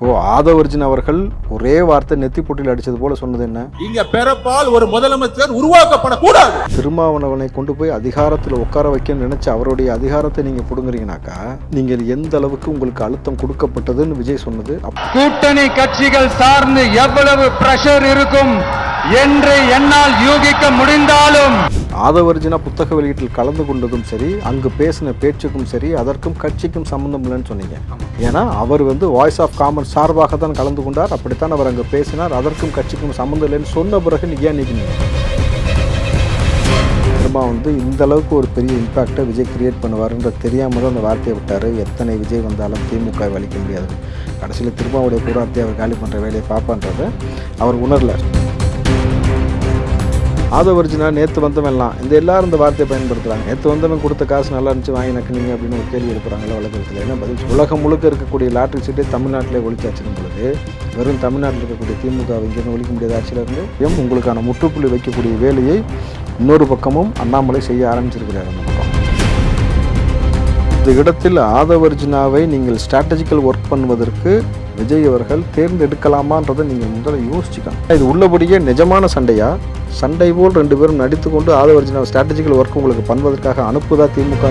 இப்போ ஆதவர்ஜின் அவர்கள் ஒரே வார்த்தை நெத்தி போட்டியில் அடிச்சது போல சொன்னது என்ன? இங்க பிறப்பால் ஒரு முதலமைச்சர் உருவாக்கப்படக்கூடாது. திருமாவளவனை கொண்டு போய் அதிகாரத்தில் உட்கார வைக்கணும்னு நினைச்ச அவருடைய அதிகாரத்தை நீங்க புடுங்குறீங்கனாக்கா நீங்கள் எந்த அளவுக்கு உங்களுக்கு அழுத்தம் கொடுக்கப்பட்டதுன்னு விஜய் சொன்னது கூட்டணி கட்சிகள் சார்ந்து எவ்வளவு பிரஷர் இருக்கும் என்று என்னால் யூகிக்க முடிந்தாலும் ஆதவர்ஜினா புத்தக வெளியீட்டில் கலந்து கொண்டதும் சரி அங்கு பேசின பேச்சுக்கும் சரி அதற்கும் கட்சிக்கும் சம்மந்தம் இல்லைன்னு சொன்னீங்க. ஏன்னா அவர் வந்து வாய்ஸ் ஆஃப் காமன் சார்பாக தான் கலந்து கொண்டார். அப்படித்தான் அவர் அங்கே பேசினார். அதற்கும் கட்சிக்கும் சம்மந்தம் இல்லைன்னு சொன்ன பிறகு நீங்கள் ஏன் நிற்கிறீங்க திரும்ப வந்து இந்த அளவுக்கு ஒரு பெரிய இம்பாக்டை விஜய் கிரியேட் பண்ணுவார்ன்ற தெரியாமல் தான் அந்த வார்த்தையை விட்டார். எத்தனை விஜய் வந்தாலும் திமுக வலிக்க முடியாது. கடைசியில் திருமாவுடைய கூடாரத்தை அவர் காலி பண்ணுற வேலையை பார்ப்பான்றதை அவர் உணரலை. ஆதவர்ஜினா நேற்று வந்தவன்லாம். இந்த எல்லாரும் இந்த வார்த்தையை பயன்படுத்துகிறாங்க நேற்று வந்தவன் கொடுத்த காசு நல்லா இருந்துச்சு வாங்கி நக்கினீங்க அப்படின்னு ஒரு கேள்வி எழுப்புறாங்களா வழக்கத்தில் என்ன பதில்? உலகம் முழுக்க இருக்கக்கூடிய லாட்ரி சீட்டை தமிழ்நாட்டிலே ஒழிச்சாச்சுன்னு பொழுது வெறும் தமிழ்நாட்டில் இருக்கக்கூடிய திமுக இங்கேருந்து ஒழிக்க முடியாத ஆட்சியிலிருந்து எம் உங்களுக்கான முற்றுப்புள்ளி வைக்கக்கூடிய வேலையை இன்னொரு பக்கமும் அண்ணாமலை செய்ய ஆரம்பிச்சிருக்கிறார் அந்த பக்கம். இந்த இடத்தில் ஆதவர்ஜினாவை நீங்கள் ஸ்ட்ராட்டஜிக்கல் ஒர்க் பண்ணுவதற்கு விஜய் அவர்கள் தேர்ந்தெடுக்கலாமான்றதை நீங்கள் முதல்ல யோசிச்சுக்கலாம் இது உள்ளபடியே நிஜமான சண்டையா? சண்டை போல் ரெண்டு பேரும் நடித்து கொண்டு ஆதவர்ஜினாவை ஸ்ட்ராட்டஜிக்கல் ஒர்க் உங்களுக்கு பண்ணுவதற்காக அனுப்புதா திமுக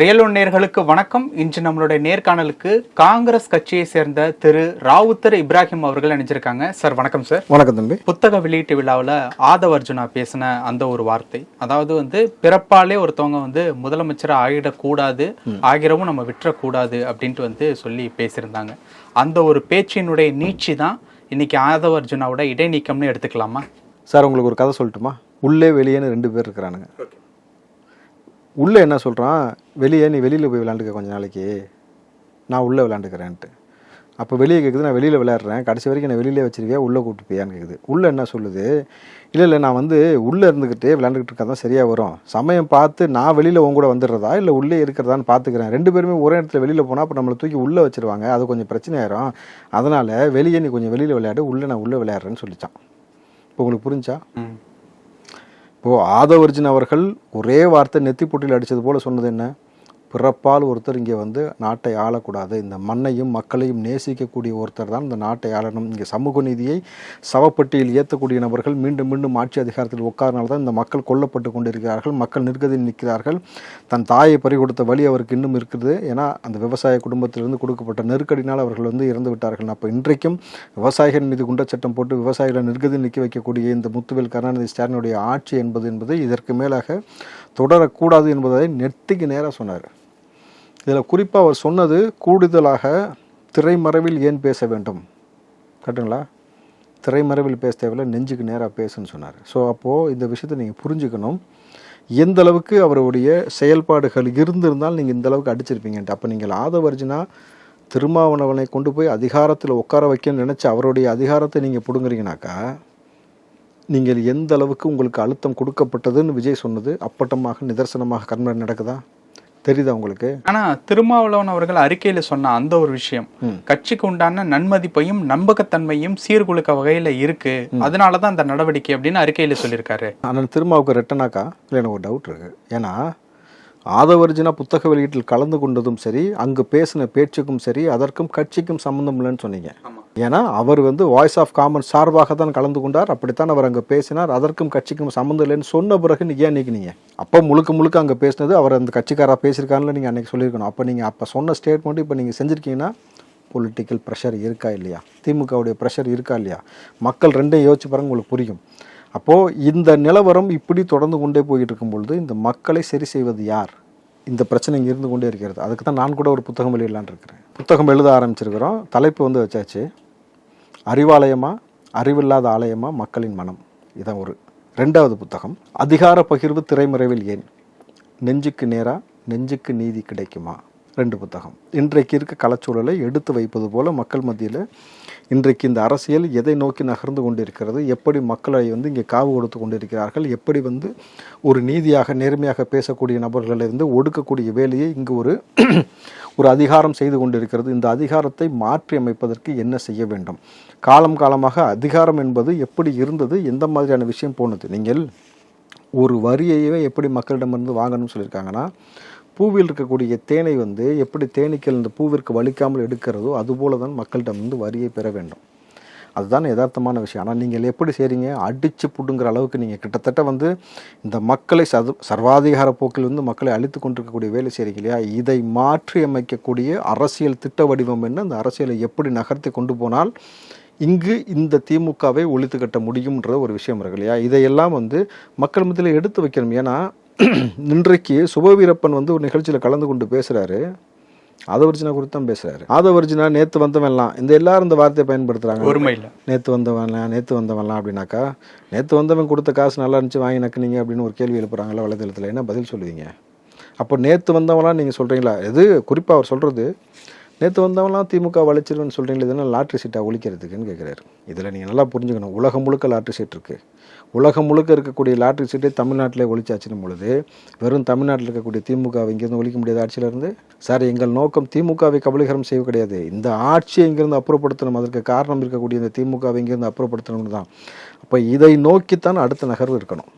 ரியல் நேர்களுக்கு வணக்கம். இன்று நம்மளுடைய நேர்காணலுக்கு காங்கிரஸ் கட்சியை சேர்ந்த திரு ராவுத்தர் இப்ராஹிம் அவர்கள் இணைஞ்சிருக்காங்க. சார் வணக்கம் சார். வணக்கம் தம்பி. புத்தக வெளியீட்டு விழாவில் ஆதவ அர்ஜுனா பேசின அந்த ஒரு வார்த்தை. அதாவது வந்து பிறப்பாலே ஒருத்தவங்க வந்து முதலமைச்சராக ஆகிடக்கூடாது ஆகிறவும் நம்ம விட்டுறக்கூடாது அப்படின்ட்டு வந்து சொல்லி பேசியிருந்தாங்க. அந்த ஒரு பேச்சினுடைய நீட்சி தான் இன்னைக்கு ஆதவ அர்ஜுனாவோட இடைநீக்கம்னு எடுத்துக்கலாமா? சார் உங்களுக்கு ஒரு கதை சொல்லட்டுமா? உள்ளே வெளியேன்னு ரெண்டு பேர் இருக்கிறானுங்க. உள்ளே என்ன சொல்கிறான் வெளியே நீ வெளியில் போய் விளாண்டுக்க கொஞ்ச நாளைக்கு. நான் உள்ளே விளாண்டுக்கிறேன்ட்டு அப்போ வெளியே கேட்குது நான் வெளியில் விளையாடுறேன். கடைசி வரைக்கும் நான் வெளியிலே வச்சிருக்கியா? உள்ளே கூப்பிட்டு போயான்னு கேட்குது உள்ளே என்ன சொல்லுது? இல்லை இல்லை நான் வந்து உள்ளே இருந்துக்கிட்டே விளாண்டுக்கிட்டு இருக்கா தான் சரியாக வரும். சமயம் பார்த்து நான் வெளியில் உன் கூட வந்துடுறதா? இல்லை உள்ளே இருக்கிறதான்னு பார்த்துக்கிறேன். ரெண்டு பேருமே ஒரே இடத்துல வெளியில் போனால் அப்போ நம்மளை தூக்கி உள்ளே வச்சிருவாங்க. அது கொஞ்சம் பிரச்சனை ஆயிரும் அதனால் வெளியே நீ கொஞ்சம் வெளியில் விளையாடு. உள்ளே நான் உள்ளே விளையாடுறேன்னு சொல்லிச்சான். இப்போ உங்களுக்கு புரிஞ்சா? இப்போது இப்போ ஆதவர்ஜின் அவர்கள் ஒரே வார்த்தை நெத்தி போட்டியில் அடித்தது போல் சொன்னது என்ன? பிறப்பால் ஒருத்தர் இங்கே வந்து நாட்டை ஆளக்கூடாது. இந்த மண்ணையும் மக்களையும் நேசிக்கக்கூடிய ஒருத்தர் தான் இந்த நாட்டை ஆளணும். இங்கே சமூக நீதியை சவப்பட்டியில் ஏற்றக்கூடிய நபர்கள் மீண்டும் மீண்டும் ஆட்சி அதிகாரத்தில் உட்காரனால தான் இந்த மக்கள் கொல்லப்பட்டு கொண்டிருக்கிறார்கள். மக்கள் நிற்கதில் நிற்கிறார்கள். தன் தாயை பறி கொடுத்த வழி அவருக்கு இன்னும் இருக்குது. ஏன்னா அந்த விவசாய குடும்பத்திலிருந்து கொடுக்கப்பட்ட நெருக்கடினால் அவர்கள் வந்து இறந்து விட்டார்கள். அப்போ இன்றைக்கும் விவசாயிகள் மீது குண்டச்சட்டம் போட்டு விவசாயிகளை நிற்கதில் நிற்க வைக்கக்கூடிய இந்த முத்துவேல் கருணாநிதி ஸ்டாலினுடைய ஆட்சி என்பது என்பது இதற்கு மேலாக தொடரக்கூடாது என்பதை நெத்திக்கு நேராக சொன்னார். இதில் குறிப்பாக அவர் சொன்னது கூடுதலாக திரைமறைவில் ஏன் பேச வேண்டும்? கரெக்டுங்களா? திரைமறைவில் பேச தேவையில்ல நெஞ்சுக்கு நேராக பேசுன்னு சொன்னார். ஸோ அப்போது இந்த விஷயத்தை நீங்கள் புரிஞ்சுக்கணும். எந்த அளவுக்கு அவருடைய செயல்பாடுகள் இருந்திருந்தால் நீங்கள் இந்த அளவுக்கு அடிச்சிருப்பீங்கன்ட்டு அப்போ நீங்கள் ஆதவர்ஜினா திருமாவனவனை கொண்டு போய் அதிகாரத்தில் உட்கார வைக்கணும்னு நினச்சி அவருடைய அதிகாரத்தை நீங்கள் பிடுங்குறீங்கனாக்கா நீங்கள் எந்த அளவுக்கு உங்களுக்கு அழுத்தம் கொடுக்கப்பட்டதுன்னு விஜய் சொன்னது அப்பட்டமாக நிதர்சனமாக கண்மணி நடக்குதா? தெரியுதா உங்களுக்கு? ஆனா திருமாவளவன் அவர்கள் அறிக்கையில சொன்ன அந்த ஒரு விஷயம். கட்சிக்கு உண்டான நன்மதிப்பையும் நம்பகத்தன்மையும் சீர்குலைக்க வகையில இருக்கு. அதனாலதான் அந்த நடவடிக்கை அப்படின்னு அறிக்கையில சொல்லியிருக்காரு. ஆனால் திருமாவுக்கு ரெட்டனாக்கா இல்லை எனக்கு ஒரு டவுட் இருக்கு. ஏன்னா ஆதவர்ஜினா புத்தக வெளியீட்டில் கலந்து கொண்டதும் சரி அங்கு பேசின பேச்சுக்கும் சரி அதற்கும் கட்சிக்கும் சம்மந்தம் இல்லைன்னு சொன்னீங்க. ஏன்னா அவர் வந்து வாய்ஸ் ஆஃப் காமன் சார்பாக தான் கலந்து கொண்டார். அப்படித்தான் அவர் அங்கே பேசினார். அதற்கும் கட்சிக்கும் சம்மந்தம் இல்லைன்னு சொன்ன பிறகு நீங்கள் ஏன் நீக்கினீங்க? அப்போ முழுக்க முழுக்க அங்கே பேசினது அவர் அந்த கட்சிக்காராக பேசியிருக்காருன்னு நீங்கள் அன்றைக்கி சொல்லியிருக்கணும். அப்போ நீங்கள் அப்போ சொன்ன ஸ்டேட்மெண்ட் இப்போ நீங்கள் செஞ்சுருக்கீங்கன்னா பொலிட்டிக்கல் ப்ரெஷர் இருக்கா இல்லையா? திமுகவுடைய ப்ரெஷர் இருக்கா இல்லையா? மக்கள் ரெண்டையும் யோசிச்சு பாருங்க உங்களுக்கு புரியும். அப்போது இந்த நிலவரம் இப்படி தொடர்ந்து கொண்டே போயிட்டு இருக்கும் பொழுது இந்த மக்களை சரி செய்வது யார்? இந்த பிரச்சனை இங்கே இருந்து கொண்டே இருக்கிறது. அதுக்கு தான் நான் கூட ஒரு புத்தகம் வெளியிடலான்னு இருக்கிறேன். புத்தகம் எழுத ஆரம்பிச்சிருக்கிறோம். தலைப்பு வந்து வச்சாச்சு. அறிவாலயமா அறிவில்லாத ஆலயமா மக்களின் மனம்? இதான் ஒரு ரெண்டாவது புத்தகம். அதிகார பகிர்வு திரைமறைவில் ஏன்? நெஞ்சுக்கு நேரா நெஞ்சுக்கு நீதி கிடைக்குமா? ரெண்டு புத்தகம். இன்றைக்கு இருக்க கலச்சூழலை எடுத்து வைப்பது போல மக்கள் மத்தியில் இன்றைக்கு இந்த அரசியல் எதை நோக்கி நகர்ந்து கொண்டிருக்கிறது? எப்படி மக்களை வந்து இங்கே காவு கொடுத்து கொண்டிருக்கிறார்கள்? எப்படி வந்து ஒரு நீதியாக நேர்மையாக பேசக்கூடிய நபர்களிலிருந்து ஒடுக்கக்கூடிய வேலையை இங்கு ஒரு ஒரு அதிகாரம் செய்து கொண்டிருக்கிறது. இந்த அதிகாரத்தை மாற்றி அமைப்பதற்கு என்ன செய்ய வேண்டும்? காலம் காலமாக அதிகாரம் என்பது எப்படி இருந்தது? எந்த மாதிரியான விஷயம் போனது? நீங்கள் ஒரு வரியையே எப்படி மக்களிடமிருந்து வாங்கணும்னு சொல்லியிருக்காங்கன்னா பூவில் இருக்கக்கூடிய தேனை வந்து எப்படி தேனீக்கள் இந்த பூவிற்கு வலிக்காமல் எடுக்கிறதோ அதுபோல தான் மக்களிடமிருந்து வரியை பெற வேண்டும். அதுதான் யதார்த்தமான விஷயம். ஆனால் நீங்கள் எப்படி செய்கிறீங்க அடித்து புடுங்கிற அளவுக்கு நீங்கள் கிட்டத்தட்ட வந்து இந்த மக்களை சது சர்வாதிகார போக்கில் வந்து மக்களை அழித்து கொண்டிருக்கக்கூடிய வேலை செய்கிறீங்க இல்லையா? இதை மாற்றி அமைக்கக்கூடிய அரசியல் திட்ட வடிவம் என்ன? அந்த அரசியலை எப்படி நகர்த்தி கொண்டு போனால் இங்கு இந்த திமுகவை ஒழித்து கட்ட முடியும்ன்ற ஒரு விஷயம் இருக்கு இல்லையா? இதையெல்லாம் வந்து மக்கள் மத்தியில் எடுத்து வைக்கணும். ஏன்னா இன்றைக்கு சுபவீரப்பன் வந்து ஒரு நிகழ்ச்சியில் கலந்து கொண்டு பேசுகிறாரு ஆதவர்ஜினா குறித்து தான் பேசுகிறாரு ஆதவர்ஜினா நேற்று வந்தவன்லாம் இந்த எல்லாரும் இந்த வார்த்தையை பயன்படுத்துகிறாங்க ஒருமையில் நேற்று வந்தவன்லாம் நேற்று வந்தவன்லாம் அப்படின்னாக்கா நேற்று வந்தவன் கொடுத்த காசு நல்லா இருந்துச்சு வாங்கி நக்குனீங்க அப்படின்னு ஒரு கேள்வி எழுப்புறாங்கல்ல வலைதளத்தில். என்ன பதில் சொல்லுவீங்க? அப்போ நேற்று வந்தவன்லாம் நீங்கள் சொல்கிறீங்களா இது குறிப்பாக அவர் சொல்கிறது நேற்று வந்தவங்களாம் திமுக வளைச்சிருன்னு சொல்கிறீங்களே இதெல்லாம் லாட்ரி சீட்டாக ஒழிக்கிறதுக்குன்னு கேட்குறாரு இதில் நீங்கள் நல்லா புரிஞ்சுக்கணும். உலகம் முழுக்க லாட்ரி சீட் இருக்குது உலகம் முழுக்க இருக்கக்கூடிய லாட்ரி சீட்டை தமிழ்நாட்டிலே ஒழிச்சாச்சுன்னு பொழுது வெறும் தமிழ்நாட்டில் இருக்கக்கூடிய திமுகவை இங்கேருந்து ஒழிக்க முடியாத ஆட்சியிலேருந்து சார் எங்கள் நோக்கம் திமுகவை கபலீகரம் செய்ய கிடையாது. இந்த ஆட்சியை இங்கேருந்து அப்புறப்படுத்தணும். அதற்கு காரணம் இருக்கக்கூடிய இந்த திமுகவை இங்கேருந்து அப்புறப்படுத்தணும்னு தான். அப்போ இதை நோக்கித்தான் அடுத்த நகர்வு இருக்கணும்.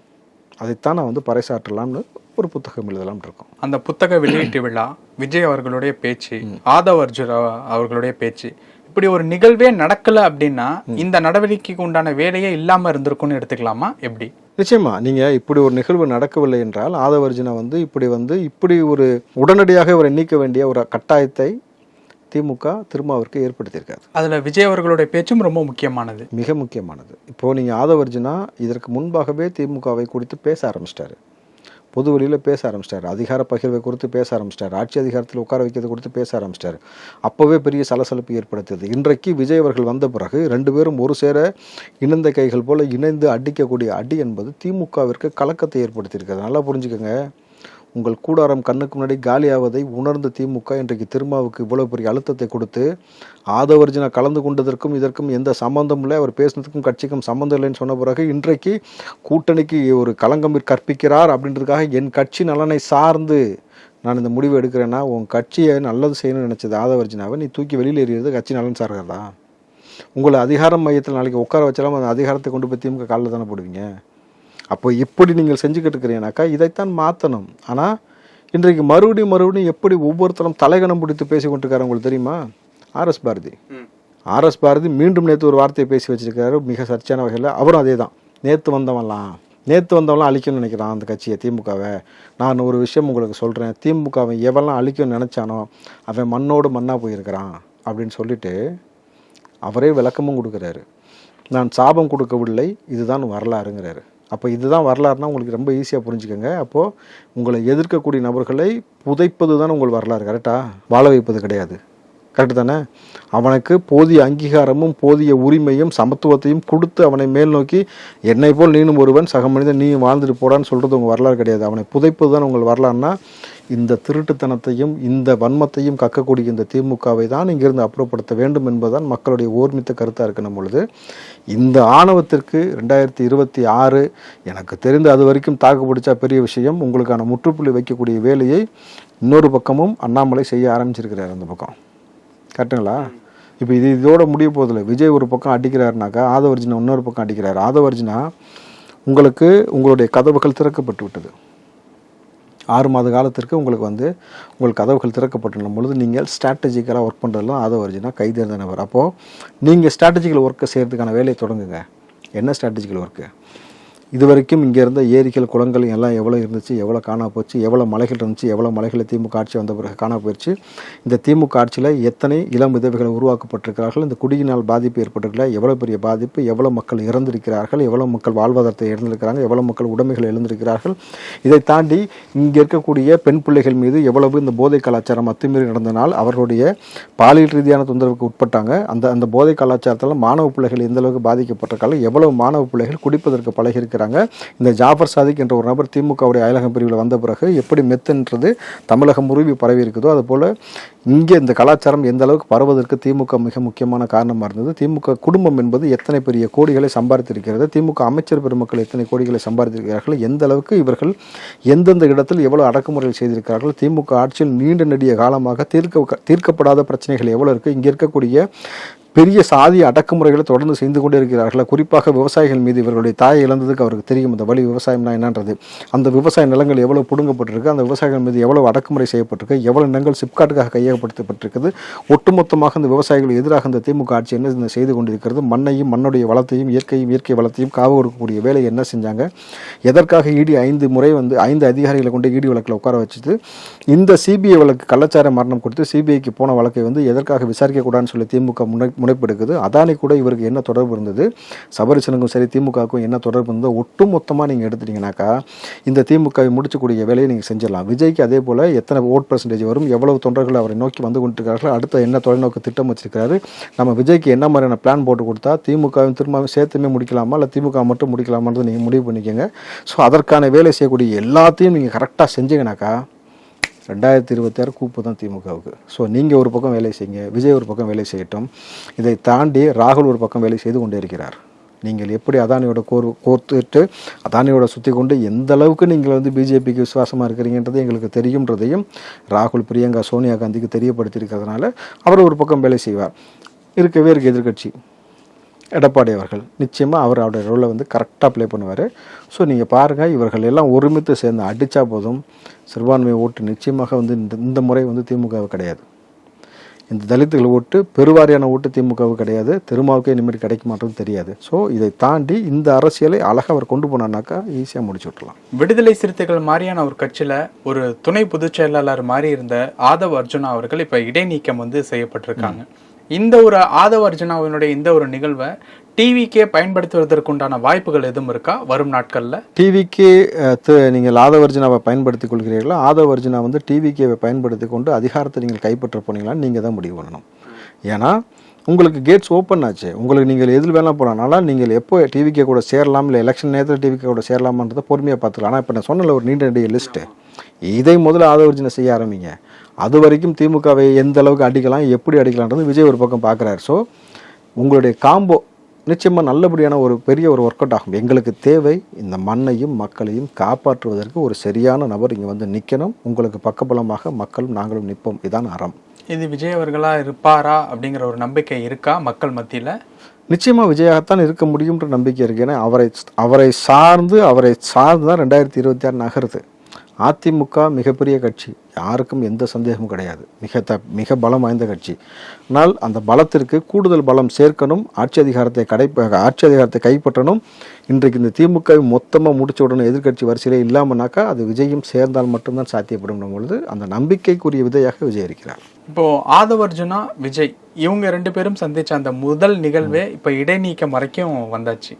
அதைத்தான் நான் வந்து பறைசாற்றலாம்னு ஒரு புத்தகம் எழுதலாம்னு இருக்கோம் அந்த புத்தக வெளியீட்டு விழா விஜய் அவர்களுடைய பேச்சு ஆதவ் அர்ஜுன் அவர்களுடைய பேச்சு இப்படி ஒரு நிகழ்வே நடக்கல அப்படின்னா இந்த நடவடிக்கைக்கு உண்டான வேலையே இல்லாம இருந்திருக்கும்னு எடுத்துக்கலாமா? எப்படி? நிச்சயமா நீங்க இப்படி ஒரு நிகழ்வு நடக்கவில்லை என்றால் ஆதவர்ஜுனா வந்து இப்படி வந்து இப்படி ஒரு உடனடியாக இவரை நீக்க வேண்டிய ஒரு கட்டாயத்தை திமுக திருமாவிற்கு ஏற்படுத்தியிருக்காது. அதுல விஜய் அவர்களுடைய பேச்சும் ரொம்ப முக்கியமானது. மிக முக்கியமானது. இப்போ நீங்க ஆதவர்ஜுனா இதற்கு முன்பாகவே திமுகவை குறித்து பேச ஆரம்பிச்சிட்டாரு. பொது வெளியில் பேச ஆரம்பிச்சிட்டார். அதிகார பகிர்வை குறித்து பேச ஆரம்பிச்சிட்டார். ஆட்சி அதிகாரத்தில் உட்கார வைக்கிறது குறித்து பேச ஆரம்பிச்சிட்டார். அப்போவே பெரிய சலசலப்பு ஏற்படுத்தியது. இன்றைக்கு விஜய் அவர்கள் வந்த பிறகு ரெண்டு பேரும் ஒரு சேர இணைந்த கைகள் போல இணைந்து அடிக்கக்கூடிய அடி என்பது திமுகவிற்கு கலக்கத்தை ஏற்படுத்தியிருக்கிறது. நல்லா புரிஞ்சுக்கோங்க. உங்கள் கூடாரம் கண்ணுக்கு முன்னாடி காலியாவதை உணர்ந்த திமுக இன்றைக்கு திருமாவுக்கு இவ்வளவு பெரிய அழுத்தத்தை கொடுத்து ஆதவர்ஜினா கலந்து கொண்டதற்கும் இதற்கும் எந்த சம்பந்தம் இல்லை. அவர் பேசினதுக்கும் கட்சிக்கும் சம்பந்தம் இல்லைன்னு சொன்ன பிறகு இன்றைக்கு கூட்டணிக்கு ஒரு களங்கம் கற்பிக்கிறார். அப்படின்றதுக்காக என் கட்சி நலனை சார்ந்து நான் இந்த முடிவு எடுக்கிறேன்னா உன் கட்சியை நல்லது செய்யணும்னு நினச்சது ஆதவர்ஜினாவை நீ தூக்கி வெளியில் எறியறது கட்சி நலன் சார்கிறதா உங்களை அதிகாரம் மையத்தில் நாளைக்கு உட்கார வச்சாலும் அந்த அதிகாரத்தை கொண்டு போய் திமுக காலில் தானே போடுவீங்க? அப்போ இப்படி நீங்கள் செஞ்சுக்கிட்டு இருக்கிறீங்கனாக்கா இதைத்தான் மாற்றணும் ஆனால் இன்றைக்கு மறுபடியும் மறுபடியும் எப்படி ஒவ்வொருத்தரும் தலைகணம் பிடித்து பேசி கொண்டிருக்காரு உங்களுக்கு தெரியுமா? ஆர்எஸ் பாரதி. ஆர்எஸ் பாரதி மீண்டும் நேற்று ஒரு வார்த்தையை பேசி வச்சிருக்காரு மிக சர்ச்சையான வகையில் அவரும் அதே தான் நேற்று வந்தவன்லாம் நேற்று வந்தவன்லாம் அழிக்கணும்னு நினைக்கிறான் அந்த கட்சியை திமுகவை. நான் ஒரு விஷயம் உங்களுக்கு சொல்கிறேன் திமுகவை எவெல்லாம் அழிக்கணும்னு நினச்சானோ அவன் மண்ணோடு மண்ணாக போயிருக்கிறான் அப்படின்னு சொல்லிட்டு அவரே விளக்கமும் கொடுக்குறாரு. நான் சாபம் கொடுக்கவில்லை இதுதான் வரலாறுங்கிறாரு. அப்போ இதுதான் வரலாறுனா உங்களுக்கு ரொம்ப ஈஸியாக புரிஞ்சுக்கோங்க. அப்போது உங்களை எதிர்க்கக்கூடிய நபர்களை புதைப்பது தான் உங்கள் வரலாறு கரெக்டாக வாழ வைப்பது கிடையாது. கரெக்டு தானே? அவனுக்கு போதிய அங்கீகாரமும் போதிய உரிமையும் சமத்துவத்தையும் கொடுத்து அவனை மேல் நோக்கி என்னை போல் நீனும் ஒருவன் சக மனிதன் நீயும் வாழ்ந்துட்டு போடான்னு சொல்கிறது உங்கள் வரலாறு கிடையாது. அவனை புதைப்பது தான் உங்கள் வரலாறுனா இந்த திருட்டுத்தனத்தையும் இந்த வன்மத்தையும் கக்கக்கூடிய இந்த திமுகவை தான் இங்கிருந்து அப்புறப்படுத்த வேண்டும் என்பதுதான் மக்களுடைய ஓர்மித்த கருத்தாக இருக்கணும் பொழுது இந்த ஆணவத்திற்கு ரெண்டாயிரத்தி இருபத்தி ஆறு எனக்கு தெரிந்து அது வரைக்கும் தாக்கு பிடிச்சா பெரிய விஷயம். உங்களுக்கான முற்றுப்புள்ளி வைக்கக்கூடிய வேலையை இன்னொரு பக்கமும் அண்ணாமலை செய்ய ஆரம்பிச்சிருக்கிறார் அந்த பக்கம். கரெக்டுங்களா? இப்போ இது இதோட முடிய போதில்லை விஜய் ஒரு பக்கம் அடிக்கிறாருனாக்கா ஆதவர்ஜினா இன்னொரு பக்கம் அடிக்கிறார். ஆதவர்ஜினா உங்களுக்கு உங்களுடைய கதவுகள் திறக்கப்பட்டு விட்டது. ஆறு மாத காலத்திற்கு உங்களுக்கு வந்து உங்கள் கதவுகள் திறக்கப்பட்டுள்ள பொழுது நீங்கள் ஸ்ட்ராட்டஜிக்கலாக ஒர்க் பண்ணுறதுலாம் ஆதவர்ஜினா கைதேர்ந்த நபர் அப்போது நீங்கள் ஸ்ட்ராட்டஜிக்கல் ஒர்க்கை செய்கிறதுக்கான வேலையை தொடங்குங்க. என்ன ஸ்ட்ராட்டஜிக்கல் ஒர்க்கு இது வரைக்கும் இங்கே இருந்த ஏரிகள் குளங்கள் எல்லாம் எவ்வளோ இருந்துச்சு எவ்வளோ காணா போச்சு எவ்வளோ மலைகள் இருந்துச்சு எவ்வளோ மலைகளை திமுக ஆட்சி வந்த பிறகு காணா போயிடுச்சு இந்த திமுக ஆட்சியில் எத்தனை இளம் விதவைகள் உருவாக்கப்பட்டிருக்கிறார்கள் இந்த குடியினால் பாதிப்பு ஏற்பட்டிருக்கல எவ்வளோ பெரிய பாதிப்பு எவ்வளோ மக்கள் இறந்திருக்கிறார்கள் எவ்வளோ மக்கள் வாழ்வாதாரத்தை இழந்திருக்கிறாங்க எவ்வளோ மக்கள் உடைமைகள் இழந்திருக்கிறார்கள். இதை தாண்டி இங்கே இருக்கக்கூடிய பெண் பிள்ளைகள் மீது எவ்வளவு இந்த போதை கலாச்சாரம் அத்துமீறி நடந்தனால் அவர்களுடைய பாலியல் ரீதியான தொந்தரவுக்கு உட்பட்டாங்க. அந்த அந்த போதை கலாச்சாரத்தில் மாணவ பிள்ளைகள் எந்த அளவுக்கு பாதிக்கப்பட்டிருக்காங்க எவ்வளவு மாணவ பிள்ளைகள் குடிப்பதற்கு பழகியிருக்கிறாங்க. இந்த ஜாஃபர் சாதிக் என்ற ஒரு நபர் திமுகவுடைய அயலகம் பிரிவில் வந்த பிறகு எப்படி மெத்துன்றது தமிழகம் உருவி பரவி இருக்குதோ அதுபோல் இங்கே இந்த கலாச்சாரம் எந்த அளவுக்கு பரவுவதற்கு திமுக மிக முக்கியமான காரணமாக இருந்தது. திமுக குடும்பம் என்பது எத்தனை பெரிய கோடிகளை சம்பாதித்திருக்கிறது? திமுக அமைச்சர் பெருமக்கள் எத்தனை கோடிகளை சம்பாதித்திருக்கிறார்கள்? எந்த அளவுக்கு இவர்கள் எந்தெந்த இடத்தில் எவ்வளவு அடக்குமுறைகள் செய்திருக்கிறார்கள்? திமுக ஆட்சியில் நீண்ட நெடிய காலமாக தீர்க்க தீர்க்கப்படாத பிரச்சனைகள் எவ்வளோ இருக்குது இங்கே இருக்கக்கூடிய பெரிய சாதி அடக்குமுறைகளை தொடர்ந்து செய்து கொண்டே இருக்கிறார்கள்? குறிப்பாக விவசாயிகள் மீது இவர்களுடைய தாயை இழந்ததுக்கு அவருக்கு தெரியும். இந்த வழி விவசாயம்னா என்னன்றது? அந்த விவசாய நிலங்கள் எவ்வளவு பிடுங்கப்பட்டிருக்கு? அந்த விவசாயிகள் மீது எவ்வளவு அடக்குமுறை செய்யப்பட்டிருக்கு? எவ்வளவு நிலங்கள் சிப்காட்டுக்காக கையகப்படுத்தப்பட்டிருக்குது? ஒட்டுமொத்தமாக இந்த விவசாயிகள் எதிராக இந்த திமுக ஆட்சி என்ன இந்த செய்து கொண்டிருக்கிறது? மண்ணையும் மண்ணுடைய வளத்தையும் இயற்கையும் இயற்கை வளத்தையும் காவு கொடுக்கக்கூடிய வேலை என்ன செஞ்சாங்க? எதற்காக இடி ஐந்து முறை வந்து ஐந்து அதிகாரிகளை கொண்டு இடி வழக்கில் உட்கார வச்சுட்டு இந்த சிபிஐ வழக்கு கள்ளச்சார மரணம் கொடுத்து சிபிஐக்கு போன வழக்கை வந்து எதற்காக விசாரிக்கக்கூடாதுன்னு சொல்லி திமுக முன்னே முனைப்பெடுக்குது. அதானி கூட இவருக்கு என்ன தொடர்பு இருந்தது? சபரிசனுக்கும் சரி திமுகவுக்கும் என்ன தொடர்பு இருந்ததோ ஒட்டு மொத்தமாக நீங்கள் எடுத்துட்டீங்கன்னாக்கா இந்த திமுகவை முடிச்சக்கூடிய வேலையை நீங்கள் செஞ்சிடலாம். விஜய்க்கு அதே போல் எத்தனை ஓட் பர்சன்டேஜ் வரும் எவ்வளவு தொண்டர்கள் அவரை நோக்கி வந்து கொண்டிருக்கிறார்கள் அடுத்த என்ன தொலைநோக்கு திட்டம் வச்சிருக்காரு நம்ம விஜய்க்கு என்ன மாதிரியான பிளான் போட்டு கொடுத்தா திமுகவும் திரும்பவும் சேர்த்துமே முடிக்கலாமா? இல்லை திமுக மட்டும் முடிக்கலாமான்றது நீங்கள் முடிவு பண்ணிக்கோங்க. ஸோ அதற்கான வேலை செய்யக்கூடிய எல்லாத்தையும் நீங்கள் கரெக்டாக செஞ்சீங்கன்னாக்கா ரெண்டாயிரத்தி இருபத்தாறு கூப்பு தான் திமுகவுக்கு. ஸோ நீங்கள் ஒரு பக்கம் வேலை செய்யுங்க விஜய் ஒரு பக்கம் வேலை செய்யட்டும். இதை தாண்டி ராகுல் ஒரு பக்கம் வேலை செய்து கொண்டே இருக்கிறார். நீங்கள் எப்படி அதானியோட கோர் கோர்த்துட்டு அதானியோட சுற்றி கொண்டு எந்த அளவுக்கு நீங்கள் வந்து பிஜேபிக்கு விசுவாசமாக இருக்கிறீங்கன்றது எங்களுக்கு தெரியுன்றதையும் ராகுல் பிரியங்கா சோனியா காந்திக்கு தெரியப்படுத்தியிருக்கிறதுனால அவர் ஒரு பக்கம் வேலை செய்வார். இருக்கவே இருக்குது எதிர்க்கட்சி. எடப்பாடி அவர்கள். நிச்சயமாக அவர் அவருடைய ரோலை வந்து கரெக்டாக ப்ளே பண்ணுவார். ஸோ நீங்கள் பாருங்கள் இவர்கள் எல்லாம் ஒருமித்து சேர்ந்து அடித்தா போதும். சிறுபான்மை ஓட்டு நிச்சயமாக வந்து இந்த இந்த முறை வந்து திமுகவு கிடையாது. இந்த தலித்துகள் ஓட்டு பெருவாரியான ஓட்டு திமுகவு கிடையாது. திருமாவுக்கே இனிமேல் கிடைக்க மாட்டோம் தெரியாது. ஸோ இதை தாண்டி இந்த அரசியலை அழகாக அவர் கொண்டு போனான்னாக்கா ஈஸியாக முடிச்சு விட்றலாம் விடுதலை சிறுத்தைகள் மாதிரியான ஒரு கட்சியில் ஒரு துணை பொதுச் செயலாளர் மாதிரி இருந்த ஆதவ் அர்ஜுனா அவர்கள் இப்போ இடைநீக்கம் வந்து செய்யப்பட்டிருக்காங்க. இந்த ஒரு ஆதவ அர்ஜுனாவினுடைய இந்த ஒரு நிகழ்வை டிவிக்கே பயன்படுத்துவதற்குண்டான வாய்ப்புகள் எதுவும் இருக்கா? வரும் நாட்களில்? டிவிக்கு நீங்கள் ஆதவர்ஜினாவை பயன்படுத்திக் கொள்கிறீர்களா? ஆதவர்ஜினா வந்து டிவிக்கேவை பயன்படுத்தி கொண்டு அதிகாரத்தை நீங்கள் கைப்பற்ற போனீங்களான்னு நீங்கள் தான் முடிவு பண்ணணும். ஏன்னா உங்களுக்கு கேட்ஸ் ஓப்பன் ஆச்சு. உங்களுக்கு நீங்கள் எதில் வேணால் போகிறனால நீங்கள் எப்போ டிவிக்கே கூட சேரலாம் இல்லை எலெக்ஷன் நேரத்தில் டிவிக்கே கூட சேரலாமான்றதை பொறுமையாக பார்த்துக்கலாம். ஆனால் இப்போ நான் சொன்னல ஒரு நீண்ட நெடிய லிஸ்ட்டு இதை முதல்ல ஆதவர்ஜனை செய்ய ஆரம்பிங்க. அது வரைக்கும் திமுகவை எந்த அளவுக்கு அடிக்கலாம் எப்படி அடிக்கலான்றது விஜய் ஒரு பக்கம் பார்க்குறாரு. ஸோ உங்களுடைய காம்போ நிச்சயமாக நல்லபடியான ஒரு பெரிய ஒரு ஒர்க் அவுட் ஆகும். எங்களுக்கு தேவை இந்த மண்ணையும் மக்களையும் காப்பாற்றுவதற்கு ஒரு சரியான நபர் இங்கே வந்து நிற்கணும் உங்களுக்கு பக்கபலமாக மக்களும் நாங்களும் நிற்போம் இதான் அறம். இது விஜய் அவர்களா இருப்பாரா அப்படிங்கிற ஒரு நம்பிக்கை இருக்கா மக்கள் மத்தியில? நிச்சயமாக விஜயாகத்தான் இருக்க முடியுன்ற நம்பிக்கை இருக்கு. ஏன்னா அவரை அவரை சார்ந்து அவரை சார்ந்து தான் ரெண்டாயிரத்தி இருபத்தி ஆறு நகருது. அதிமுக மிகப்பெரிய கட்சி. யாருக்கும் எந்த சந்தேகமும் கிடையாது. மிக த மிக பலம் வாய்ந்த கட்சி. ஆனால் அந்த பலத்திற்கு கூடுதல் பலம் சேர்க்கணும் ஆட்சி அதிகாரத்தை கடை ஆட்சி அதிகாரத்தை கைப்பற்றணும். இன்றைக்கு இந்த திமுக மொத்தமாக முடிச்ச உடனே எதிர்க்கட்சி வரிசையிலே இல்லாமனாக்கா அது விஜயும் சேர்ந்தால் மட்டும்தான் சாத்தியப்படும் பொழுது அந்த நம்பிக்கைக்குரிய விதையாக விஜய் இருக்கிறார். இப்போ ஆதவ் அர்ஜுனா விஜய் இவங்க ரெண்டு பேரும் சந்திச்ச அந்த முதல் நிகழ்வே இப்ப இடைநீக்கம் வரைக்கும் வந்தாச்சு.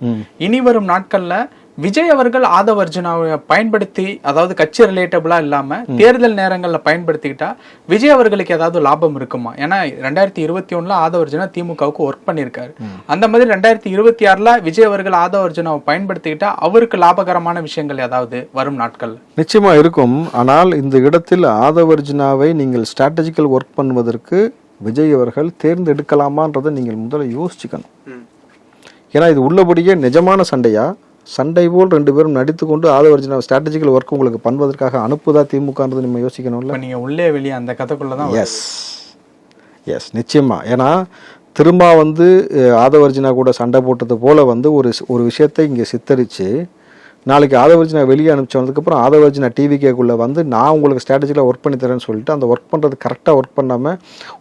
இனி வரும் நாட்கள்ல விஜய் அவர்கள் ஆதவ் அர்ஜுனாவை பயன்படுத்தி அதாவது கட்சி ரிலேட்டபிளா இல்லாம தேர்தல் நேரங்கள்ல பயன்படுத்திக்கிட்டா விஜய் அவர்களுக்கு ஏதாவது லாபம் இருக்குமா? ஏன்னா ரெண்டாயிரத்தி இருபத்தி ஒண்ணுல ஆதவ் அர்ஜுனா திமுகவுக்கு ஒர்க் பண்ணியிருக்காரு. அந்த மாதிரி ரெண்டாயிரத்தி இருபத்தி ஆறுல விஜய் அவர்கள் ஆதவ் அர்ஜுனாவை பயன்படுத்திக்கிட்டா அவருக்கு லாபகரமான விஷயங்கள் ஏதாவது வரும் நாட்கள்ல? நிச்சயமா இருக்கும். ஆனால் இந்த இடத்தில் ஆதவர்ஜுனாவை நீங்கள் ஸ்ட்ராட்டஜிக்கல் ஒர்க் பண்ணுவதற்கு விஜய் அவர்கள் தேர்ந்தெடுக்கலாமான்றதை நீங்கள் முதல்ல யோசிச்சுக்கணும். ஏன்னா இது உள்ளபடியே நிஜமான சண்டையா? சண்டை போல் ரெண்டு பேரும் நடித்து கொண்டு ஆதவர்ஜுனா ஸ்ட்ராட்டஜிக்கல் ஒர்க் உங்களுக்கு பண்ணுவதற்காக அனுப்புதா திமுகன்றது நம்ம யோசிக்கணும்ல? இப்ப நீங்க உள்ளே வெளியே அந்த கதைக்குள்ளதான் வருது. எஸ் எஸ் நிச்சயமா. ஏன்னா திரும்ப வந்து ஆதவர்ஜுனா கூட சண்டை போட்டது போல வந்து ஒரு ஒரு விஷயத்தை இங்கே சித்தரித்து நாளைக்கு ஆதவர்ஜுனா வெளியே அனுப்பிச்சதுக்கப்புறம் ஆதவர்ஜுனா டிவிகேக்குள்ளே வந்து நான் உங்களுக்கு ஸ்ட்ராட்டஜியில் ஒர்க் பண்ணி தரேன்னு சொல்லிட்டு அந்த ஒர்க் பண்ணுறது கரெக்டாக ஒர்க் பண்ணாமல்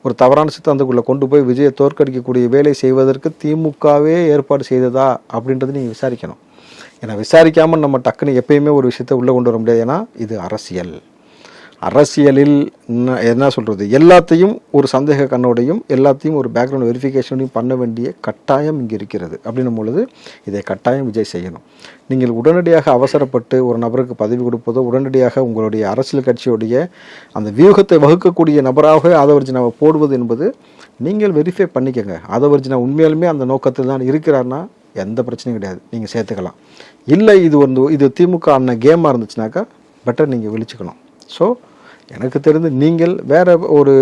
ஒரு தவறான சித்தாந்தக்குள்ளே கொண்டு போய் விஜயை தோற்கடிக்கக்கூடிய வேலை செய்வதற்கு திமுகவே ஏற்பாடு செய்ததா அப்படின்றது நீங்கள் விசாரிக்கணும். ஏன்னா விசாரிக்காமல் நம்ம டக்குன்னு எப்பயுமே ஒரு விஷயத்தை உள்ளே கொண்டு வர முடியாது. ஏன்னா இது அரசியல். அரசியலில் என்ன- சொல்கிறது எல்லாத்தையும் ஒரு சந்தேக கண்ணோடையும் எல்லாத்தையும் ஒரு பேக்ரவுண்ட் வெரிஃபிகேஷனையும் பண்ண வேண்டிய கட்டாயம் இங்கே இருக்கிறது. அப்படின்னும் பொழுது இதை கட்டாயம் விஜய் செய்யணும். நீங்கள் உடனடியாக அவசரப்பட்டு ஒரு நபருக்கு பதவி கொடுப்பதோ உடனடியாக உங்களுடைய அரசியல் கட்சியுடைய அந்த வியூகத்தை வகுக்கக்கூடிய நபராக ஆதவர்ஜினாவை போடுவது என்பது நீங்கள் வெரிஃபை பண்ணிக்கங்க. ஆதவர்ஜினா உண்மையாலுமே அந்த நோக்கத்தில் தான் இருக்கிறார்னா எந்த பிரச்சனையும் கிடையாது. நீங்கள் சேர்த்துக்கலாம். இல்லை இது வந்து இது திமுக அண்ணன் கேமாக இருந்துச்சுனாக்கா பெட்டர் நீங்கள் விழிச்சுக்கணும். ஸோ எனக்கு தெரிந்து நீங்கள் வேறு ஒரு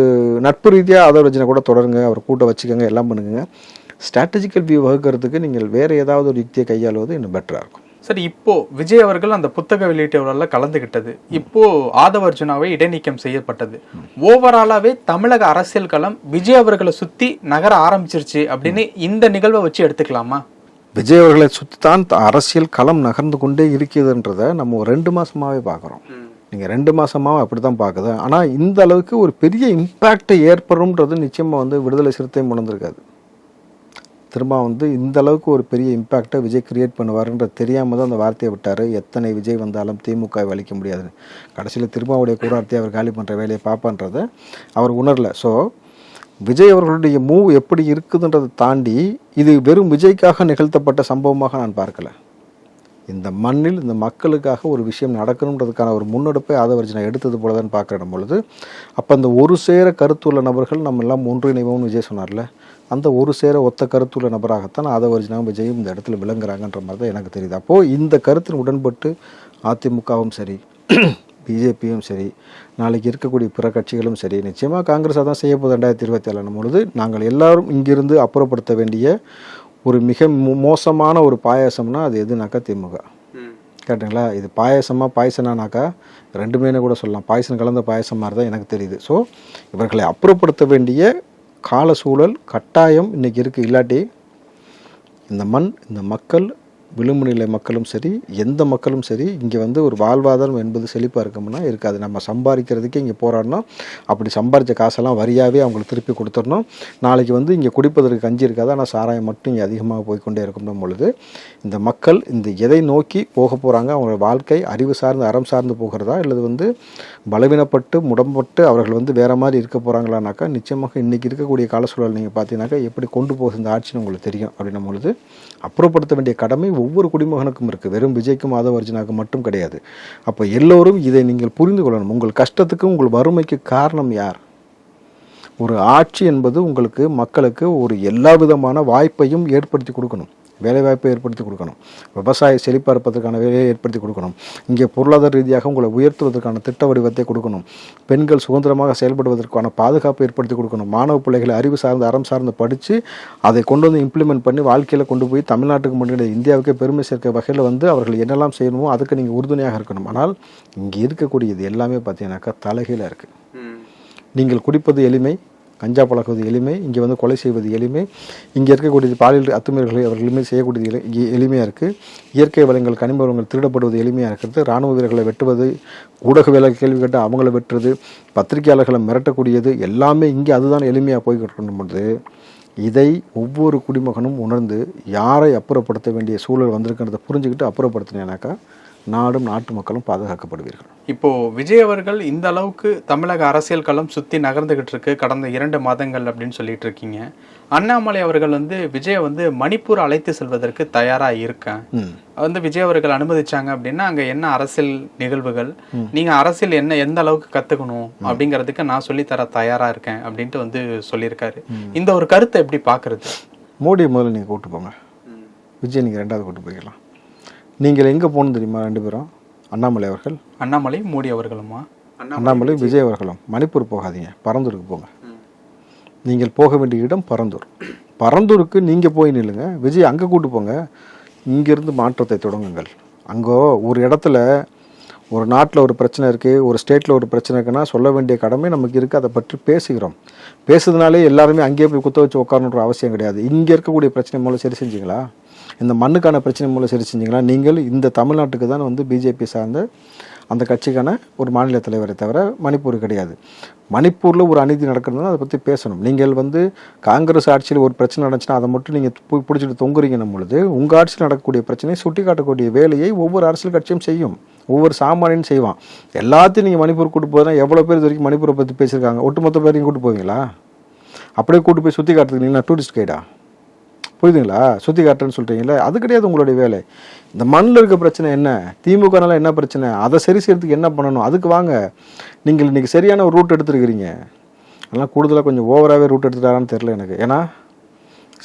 நட்பு ரீதியாக ஆதரவஜனை கூட தொடருங்க. அவர் கூட்ட வச்சுக்கோங்க எல்லாம் பண்ணுங்க. ஸ்ட்ராட்டஜிக்கல் வியூ வகுக்கிறதுக்கு நீங்கள் வேறு ஏதாவது ஒரு யுக்தியை கையாளுவது இன்னும் பெட்டராக இருக்கும். சரி இப்போ விஜய் அவர்கள் அந்த புத்தக வெளியீட்டு விழால கலந்துகிட்டது. இப்போ ஆதவர்ஜுனாவை இடைநீக்கம் செய்யப்பட்டது. ஓவராலாவே தமிழக அரசியல் களம் விஜய் அவர்களை சுத்தி நகர ஆரம்பிச்சிருச்சு அப்படின்னு இந்த நிகழ்வை வச்சு எடுத்துக்கலாமா? விஜய் அவர்களை சுற்றித்தான் த- அரசியல் களம் நகர்ந்து கொண்டே இருக்குதுன்றதை நம்ம ஒரு ரெண்டு மாசமாவே பார்க்குறோம். நீங்கள் ரெண்டு மாசமாவே அப்படி தான் பார்க்குது. ஆனால் இந்த அளவுக்கு ஒரு பெரிய இம்பேக்ட் ஏற்படும்ன்றது நிச்சயமாக வந்து விடுதலை சிறுத்தை உணர்ந்திருக்காது. திரும்ப வந்து இந்த அளவுக்கு ஒரு பெரிய இம்பேக்டை விஜய் கிரியேட் பண்ணுவாருன்ற தெரியாமல் தான் அந்த வார்த்தையை விட்டார். எத்தனை விஜய் வந்தாலும் திமுக வலிக்க முடியாதுன்னு கடைசியில் திருமாவுடைய கூடாரத்தை அவர் காலி பண்ணுற வேலையை பார்ப்பான்றதை அவர் உணரல. ஸோ விஜய் அவர்களுடைய மூவ் எப்படி இருக்குதுன்றதை தாண்டி இது வெறும் விஜய்க்காக நிகழ்த்தப்பட்ட சம்பவமாக நான் பார்க்கல. இந்த மண்ணில் இந்த மக்களுக்காக ஒரு விஷயம் நடக்கணுன்றதுக்கான ஒரு முன்னெடுப்பை ஆதவர்ஜனை எடுத்தது போல தான் பார்க்குற பொழுது அப்போ அந்த ஒரு சேர கருத்துள்ள நபர்கள் நம்ம எல்லாம் ஒன்றிணைவோம்னு விஜய் சொன்னார்ல அந்த ஒரு சேர ஒத்த கருத்துள்ள நபராகத்தான் ஆதவர்ஜனாவும் விஜயும் இந்த இடத்துல விளங்குறாங்கன்ற மாதிரி தான் எனக்கு தெரியுது. அப்போது இந்த கருத்தின் உடன்பட்டு அதிமுகவும் சரி பிஜேபியும் சரி நாளைக்கு இருக்கக்கூடிய பிற கட்சிகளும் சரி நிச்சயமாக காங்கிரஸாக தான் செய்ய போகுது ரெண்டாயிரத்தி இருபத்தி ஏழாம் பொழுது. நாங்கள் எல்லாரும் இங்கிருந்து அப்புறப்படுத்த வேண்டிய ஒரு மிக மோசமான ஒரு பாயாசம்னா அது எதுனாக்கா திமுக. கேட்டுங்களா? இது பாயசமா பாயசனானாக்கா ரெண்டுமேனு கூட சொல்லலாம். பாயசம் கலந்த பாயசம் மாதிரி தான் எனக்கு தெரியுது. ஸோ இவர்களை அப்புறப்படுத்த வேண்டிய கால சூழல் கட்டாயம் இன்னைக்கு இருக்குது இல்லாட்டி இந்த மண் இந்த மக்கள் விளிம்பு நிலை மக்களும் சரி எந்த மக்களும் சரி இங்கே வந்து ஒரு வாழ்வாதாரம் என்பது செழிப்பாக இருக்கும்னா இருக்காது. நம்ம சம்பாதிக்கிறதுக்கே இங்கே போராடணும். அப்படி சம்பாதிச்ச காசெல்லாம் வரியாகவே அவங்களுக்கு திருப்பி கொடுத்துடணும். நாளைக்கு வந்து இங்கே குடிப்பதற்கு கஞ்சி இருக்காது. ஆனால் சாராயம் மட்டும் இங்கே அதிகமாக போய்க்கொண்டே இருக்கும் பொழுது இந்த மக்கள் இந்த எதை நோக்கி போக போகிறாங்க அவங்களோட வாழ்க்கை அறிவு சார்ந்து அறம் சார்ந்து போகிறதா? அல்லது வந்து பலவீனப்பட்டு முடம்பட்டு அவர்கள் வந்து வேறு மாதிரி இருக்க போகிறாங்களானாக்கா நிச்சயமாக இன்றைக்கி இருக்கக்கூடிய கால சூழல் நீங்கள் பார்த்தீங்கன்னாக்கா எப்படி கொண்டு போகுது இந்த ஆட்சின்னு உங்களுக்கு தெரியும் அப்படின்னும் பொழுது அப்புறப்படுத்த வேண்டிய கடமை ஒவ்வொரு குடிமகனுக்கும் இருக்குது வெறும் விஜய்க்கும் ஆதவர்ஜனாவுக்கு மட்டும் கிடையாது. அப்போ எல்லோரும் இதை நீங்கள் புரிந்து கொள்ளணும். உங்கள் கஷ்டத்துக்கும் உங்கள் வறுமைக்கு காரணம் யார்? ஒரு ஆட்சி என்பது உங்களுக்கு மக்களுக்கு ஒரு எல்லா விதமான வாய்ப்பையும் ஏற்படுத்தி கொடுக்கணும். வேலைவாய்ப்பை ஏற்படுத்தி கொடுக்கணும். விவசாய செழிப்பாக இருப்பதற்கான வேலையை ஏற்படுத்தி கொடுக்கணும். இங்கே பொருளாதார ரீதியாக உங்களை உயர்த்துவதற்கான திட்ட வடிவத்தை கொடுக்கணும். பெண்கள் சுதந்திரமாக செயல்படுவதற்கான பாதுகாப்பு ஏற்படுத்தி கொடுக்கணும். மாணவ பிள்ளைகளை அறிவு சார்ந்து அறம் சார்ந்து படித்து அதை கொண்டு வந்து இம்ப்ளிமெண்ட் பண்ணி வாழ்க்கையில் கொண்டு போய் தமிழ்நாட்டுக்கு முன்னாடி இந்தியாவுக்கே பெருமை சேர்க்க வகையில் வந்து அவர்கள் என்னெல்லாம் செய்யணுமோ அதுக்கு நீங்கள் உறுதுணையாக இருக்கணும். ஆனால் இங்கே இருக்கக்கூடியது எல்லாமே பார்த்தீங்கன்னாக்கா தலைகீழாக இருக்குது நீங்கள் குடிப்பது எளிமை கஞ்சா பழகுவது எளிமை இங்கே வந்து கொலை செய்வது எளிமை. இங்கே இருக்கக்கூடிய பாலியல் அத்துமீறல்களை அவர்களுமே செய்யக்கூடியது எளி- இ- எளிமையாக இருக்குது இயற்கை வளங்கள் கனிம வளங்கள் திருடப்படுவது எளிமையாக இருக்கிறது. இராணுவ வீரர்களை வெட்டுவது ஊடக வேலை கேள்வி கேட்டு அவங்கள வெட்டுறது பத்திரிகையாளர்களை மிரட்டக்கூடியது எல்லாமே இங்கே அதுதான் எளிமையாக போய்கிட்டு பொழுது இதை ஒவ்வொரு குடிமகனும் உணர்ந்து யாரை அப்புறப்படுத்த வேண்டிய சூழல் வந்திருக்கிறத புரிஞ்சுக்கிட்டு அப்புறப்படுத்தினேனாக்கா நாடும் நாட்டு மக்களும் பாதுகாக்கப்படுவீர்கள். இப்போ விஜய் அவர்கள் இந்த அளவுக்கு தமிழக அரசியல் களம் சுத்தி நகர்ந்துகிட்டு இருக்கு கடந்த இரண்டு மாதங்கள் அப்படின்னு சொல்லிட்டு இருக்கீங்க அண்ணாமலை அவர்கள் வந்து விஜயை வந்து மணிப்பூர் அழைத்து செல்வதற்கு தயாரா இருக்கேன். வந்து விஜய் அவர்கள் அனுமதிச்சாங்க அப்படின்னா அங்க என்ன அரசியல் நிகழ்வுகள்? நீங்க அரசியல் என்ன எந்த அளவுக்கு கத்துக்கணும் அப்படிங்கிறதுக்கு நான் சொல்லி தர தயாரா இருக்கேன் அப்படின்ட்டு வந்து சொல்லியிருக்காரு. இந்த ஒரு கருத்தை எப்படி பாக்குறது மோடியை முதல்ல நீங்கள் கூட்டு போங்க. விஜய் நீங்கள் ரெண்டாவது கூட்டு போய்க்கலாம். நீங்கள் எங்கே போகணும் தெரியுமா ரெண்டு பேரும்? அண்ணாமலை அவர்கள். அண்ணாமலை மோடி அவர்களுமா? அண்ணாமலை விஜய் அவர்களும். மணிப்பூர் போகாதீங்க. பரந்தூருக்கு போங்க. நீங்கள் போக வேண்டிய இடம் பரந்தூர். பரந்தூருக்கு நீங்கள் போய் நில்லுங்க. விஜய் அங்கே கூட்டு போங்க. இங்கிருந்து மாற்றத்தை தொடங்குங்கள். அங்கோ ஒரு இடத்துல ஒரு நாட்டில் ஒரு பிரச்சனை இருக்குது ஒரு ஸ்டேட்டில் ஒரு பிரச்சனை இருக்குன்னா சொல்ல வேண்டிய கடமை நமக்கு இருக்குது அதை பற்றி பேசுகிறோம். பேசுறதுனாலே எல்லாருமே அங்கேயே போய் குத்த வச்சு உட்காரணுன்ற அவசியம் கிடையாது. இங்கே இருக்கக்கூடிய பிரச்சனை மூலம் சரி செஞ்சீங்களா? இந்த மண்ணுக்கான பிரச்சனை மூலம் சரி செஞ்சீங்களா? நீங்கள் இந்த தமிழ்நாட்டுக்கு தான் வந்து பிஜேபி சார்ந்த அந்த கட்சிக்கான ஒரு மாநில தலைவரை தவிர மணிப்பூர் கிடையாது. மணிப்பூரில் ஒரு அநீதி நடக்கிறதுனா அதை பற்றி பேசணும். நீங்கள் வந்து காங்கிரஸ் ஆட்சியில் ஒரு பிரச்சனை நடந்துச்சுன்னா அதை மட்டும் நீங்கள் போய் பிடிச்சிட்டு தொங்குறீங்கன்னும் பொழுது உங்கள் ஆட்சியில் நடக்கக்கூடிய பிரச்சனையை சுட்டி காட்டக்கூடிய வேலையை ஒவ்வொரு அரசியல் கட்சியும் செய்யும். ஒவ்வொரு சாமானியனும் செய்வான். எல்லாத்தையும் நீங்கள் மணிப்பூர் கூட்டு போதுனா எவ்வளோ பேர் இது வரைக்கும் மணிப்பூரை பற்றி பேசியிருக்காங்க? ஒட்டுமொத்த பேரையும் கூட்டு போவீங்களா? அப்படியே கூட்டு போய் சுற்றி காட்டுறதுக்கு நீங்கள் டூரிஸ்ட் கைடா? புரியுதுங்களா? சுற்றி காட்டுறேன்னு சொல்கிறீங்களா அது கிடையாது உங்களுடைய வேலை. இந்த மண்ணில் இருக்க பிரச்சனை என்ன? திமுகனால என்ன பிரச்சனை? அதை சரி செய்யறதுக்கு என்ன பண்ணணும்? அதுக்கு வாங்க. நீங்கள் இன்றைக்கி சரியான ஒரு ரூட் எடுத்துருக்கிறீங்க. அதெல்லாம் கூடுதலாக கொஞ்சம் ஓவராகவே ரூட் எடுத்துட்டாரான்னு தெரில எனக்கு. ஏன்னா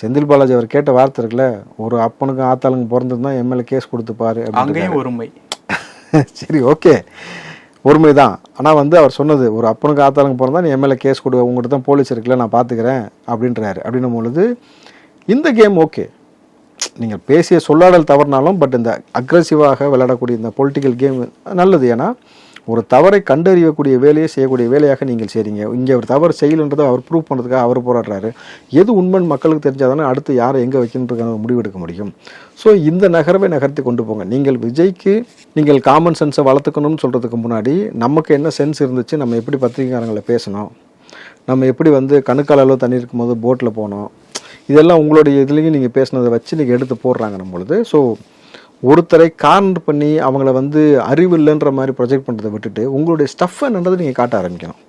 செந்தில் பாலாஜி அவர் கேட்ட வார்த்தை இருக்குல்ல ஒரு அப்பனுக்கும் ஆத்தாளுங்க பிறந்திருந்தா எம்எல்ஏ கேஸ் கொடுத்துப்பாரு அங்கேயும் ஒருமை. சரி ஓகே ஒருமை தான். ஆனால் வந்து அவர் சொன்னது ஒரு அப்பனுக்கு ஆத்தாளுங்க பிறந்தா நீ எம்எல்ஏ கேஸ் கொடு. உங்கள்கிட்ட தான் போலீஸ் இருக்குல்ல நான் பார்த்துக்கிறேன் அப்படின்றாரு. அப்படின்னும் பொழுது இந்த கேம் ஓகே. நீங்கள் பேசிய சொல்லாடல் தவறுனாலும் பட் இந்த அக்ரஸிவாக விளையாடக்கூடிய இந்த பொலிட்டிக்கல் கேம் நல்லது. ஏன்னா ஒரு தவறை கண்டறியக்கூடிய வேலையை செய்யக்கூடிய வேலையாக நீங்கள் செய்கிறீங்க இங்கே ஒரு தவறு செய்யலன்றதை அவர் ப்ரூவ் பண்ணுறதுக்காக அவர் போராடுறாரு. எது உண்மைன்னு மக்களுக்கு தெரிஞ்சாதானே அடுத்து யாரை எங்கே வைக்கணுன்றதுக்கான முடிவெடுக்க முடியும். ஸோ இந்த நகரவை நகர்த்தி கொண்டு போங்க. நீங்கள் விஜய்க்கு நீங்கள் காமன் சென்ஸை வளர்த்துக்கணும்னு சொல்கிறதுக்கு முன்னாடி நமக்கு என்ன சென்ஸ் இருந்துச்சு நம்ம எப்படி பத்திரிகைக்காரங்களை பேசணும்? நம்ம எப்படி வந்து கணுக்கால் அளவு தண்ணி இருக்கும்போது போட்டில் போனோம்? இதெல்லாம் உங்களுடைய இதுலேயும் நீங்கள் பேசுனதை வச்சு நீங்கள் எடுத்து போடுறாங்க பொழுது ஸோ ஒருத்தரை கார்னர் பண்ணி அவங்கள வந்து அறிவு இல்லைன்ற மாதிரி ப்ரொஜெக்ட் பண்ணுறதை விட்டுட்டு உங்களுடைய ஸ்டஃப் என்னன்றது நீங்கள் காட்ட ஆரம்பிக்கணும்.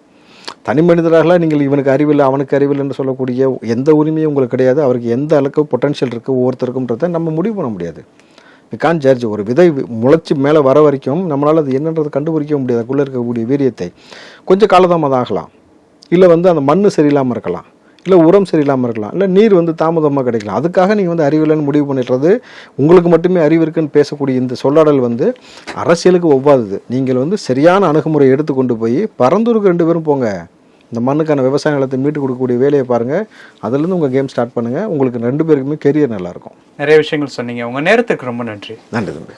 தனி மனிதராக நீங்கள் இவனுக்கு அறிவில்லை அவனுக்கு அறிவில்லைன்னு சொல்லக்கூடிய எந்த உரிமையும் உங்களுக்கு கிடையாது. அவருக்கு எந்த அளவுக்கு பொட்டன்ஷியல் இருக்குது ஒவ்வொருத்தருக்குன்றதை நம்ம முடிவு பண்ண முடியாது. வி கான் ஜட்ஜ் ஒரு விதை முளைச்சி மேலே வர வரைக்கும் நம்மளால் அது என்னன்றது கண்டுபிடிக்க முடியாது. அதுக்குள்ளே இருக்கக்கூடிய வீரியத்தை. கொஞ்சம் காலதாமதம் ஆகலாம். இல்லை வந்து அந்த மண் சரியில்லாமல் இருக்கலாம். இல்லை உரம் சரியில்லாமல் இருக்கலாம். இல்லை நீர் வந்து தாமதமாக கிடைக்கலாம். அதுக்காக நீங்கள் வந்து அறிவில்லைன்னு முடிவு பண்ணிடுறது உங்களுக்கு மட்டுமே அறிவு இருக்குன்னு பேசக்கூடிய இந்த சொல்லாடல் வந்து அரசியலுக்கு ஒவ்வாதது. நீங்கள் வந்து சரியான அணுகுமுறை எடுத்து கொண்டு போய் பரந்தூருக்கு ரெண்டு பேரும் போங்க. இந்த மண்ணுக்கான விவசாய நிலத்தை மீட்டு கொடுக்கக்கூடிய வேலையை பாருங்கள் அதுலேருந்து உங்கள் கேம் ஸ்டார்ட் பண்ணுங்கள் உங்களுக்கு ரெண்டு பேருக்குமே கெரியர் நல்லாயிருக்கும் நிறைய விஷயங்கள் சொன்னீங்க. உங்க நேரத்துக்கு ரொம்ப நன்றி. நன்றி தம்பி.